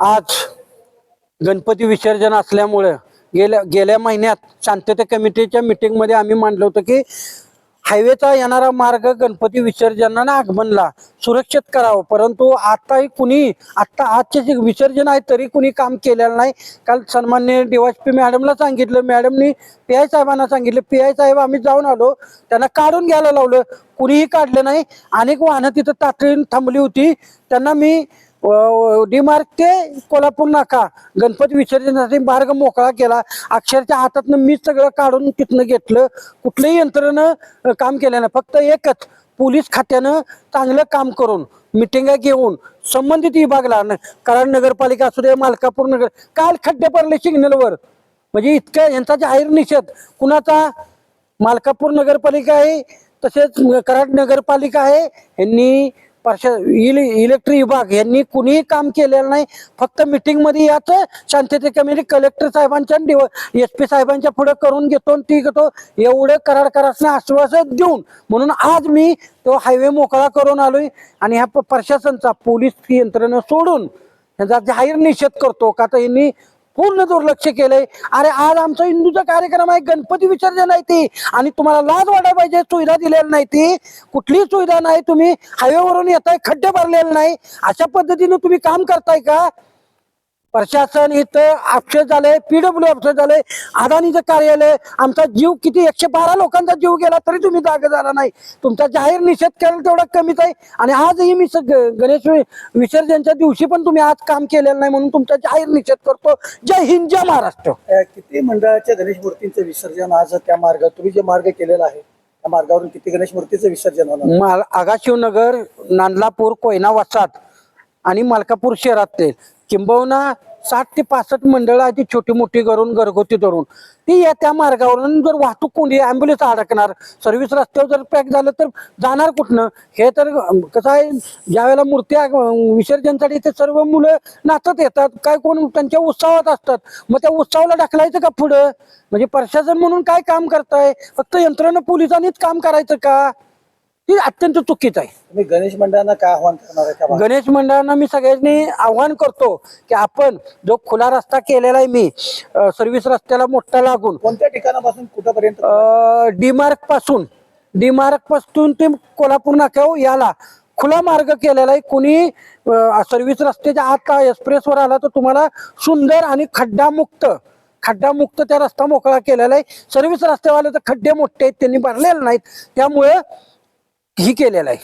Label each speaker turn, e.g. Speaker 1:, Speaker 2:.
Speaker 1: आज गणपती विसर्जन असल्यामुळं गेल्या गेल्या महिन्यात शांतता कमिटीच्या मिटिंगमध्ये आम्ही मांडलं होतं की हायवेचा येणारा मार्ग गणपती विसर्जनानं आगमनला सुरक्षित करावं. परंतु आताही कुणी आत्ता आजचे जे विसर्जन आहे तरी कुणी काम केलेलं नाही. काल सन्मान्य डीवायसपी मॅडमला सांगितलं. मॅडमनी पी आय साहेबांना सांगितलं. पी आय साहेब आम्ही जाऊन आलो. त्यांना काढून घ्यायला लावलं. कुणीही काढलं नाही. अनेक वाहनं तिथं तातडीने थांबली होती. त्यांना मी डीमार्क ते कोल्हापूर नाका. गणपती विसर्जनासाठी मार्ग मोकळा केला. अक्षरच्या हातातनं मी सगळं काढून तिथनं घेतलं. कुठल्याही यंत्रणं काम केलं नाही. फक्त एकच पोलीस खात्यानं चांगलं काम करून मिटिंगा घेऊन संबंधित विभागला न- कराड नगरपालिका असू दे मालकापूर नगर काल खड्डे पडले सिग्नलवर. म्हणजे इतकं यांचा जाहीर निषेध. कुणाचा? मालकापूर नगरपालिका आहे तसेच कराड नगरपालिका आहे. यांनी इलेक्ट्रिक विभाग यांनी कुणीही काम केलेलं नाही. फक्त मीटिंगमध्ये याचं शांतते कमिटी कलेक्टर साहेबांच्या एस पी साहेबांच्या पुढे करून घेतो आणि ती घेतो. एवढं करार करासनं आश्वासन देऊन म्हणून आज मी तो हायवे मोकळा करून आलोय आणि ह्या प्रशासनचा पोलीस यंत्रणा सोडून यांचा जाहीर निषेध करतो का तर यांनी पूर्ण दुर्लक्ष केलंय. अरे आज आमचा हिंदूचा कार्यक्रम आहे गणपती विसर्जन आहे ती. आणि तुम्हाला लाज वाटायला पाहिजे सुविधा दिलेली नाही ती. कुठलीही सुविधा नाही तुम्ही हायवेवरून येताय खड्डे भरलेले नाही. अशा पद्धतीने तुम्ही काम करताय का? प्रशासन इथं अक्षय झालंय पीडब्ल्यू अक्षय झालंय अदानीचं कार्यालय आमचा जीव किती एकशे बारा लोकांचा जीव गेला तरी तुम्ही जागा झाला नाही. तुमचा जाहीर निषेध केला तेवढा कमीच आहे. आणि आजही मी गणेश विसर्जनच्या दिवशी पण तुम्ही आज काम केलेलं नाही म्हणून तुमचा जाहीर निषेध करतो. जय हिंद जय महाराष्ट्र.
Speaker 2: किती मंडळाच्या गणेश मूर्तींचं विसर्जन आज त्या मार्ग तुम्ही जे मार्ग केलेला आहे त्या मार्गावरून किती गणेश मूर्तीचं विसर्जन होणार?
Speaker 1: आगाशिवनगर नांदलापूर कोयना वसात आणि मालकापूर शहरातले. किंबहुना साठ ते पासष्ट मंडळं आहेत ती छोटी मोठी करून घरगुती धरून. ती या त्या मार्गावरून जर वाहतूक कोंडी ॲम्ब्युलन्स अडकणार सर्व्हिस रस्त्यावर जर पॅक झालं तर जाणार कुठनं? हे तर कसं आहे ज्यावेळेला मूर्ती विसर्जनसाठी ते सर्व मुलं नाचत येतात काय कोण त्यांच्या उत्सवात असतात? मग त्या उत्सवाला ढकलायचं का पुढं? म्हणजे प्रशासन म्हणून काय काम करताय? फक्त यंत्रणा पोलिसांनीच काम करायचं का? हे अत्यंत चुकीचं आहे.
Speaker 2: तुम्ही गणेश मंडळांना काय आव्हान करणार आहे त्या?
Speaker 1: गणेश मंडळांना मी सगळ्यांनी आव्हान करतो की आपण जो खुला रस्ता केलेला आहे मी सर्व्हिस रस्त्याला मोठा लागून
Speaker 2: कोणत्या ठिकाणापासून कुठपर्यंत
Speaker 1: डी मार्कपासून डी मार्कपासून ते कोल्हापूर नाक्यावर याला खुला मार्ग केलेला आहे. कुणी सर्व्हिस रस्त्याच्या आत एक्सप्रेसवर आला तर तुम्हाला सुंदर आणि खड्डामुक्त खड्डामुक्त त्या रस्ता मोकळा केलेला आहे. सर्व्हिस रस्त्यावाले तर खड्डे मोठे आहेत त्यांनी भरलेले नाहीत. त्यामुळे ही केलेलं आहे.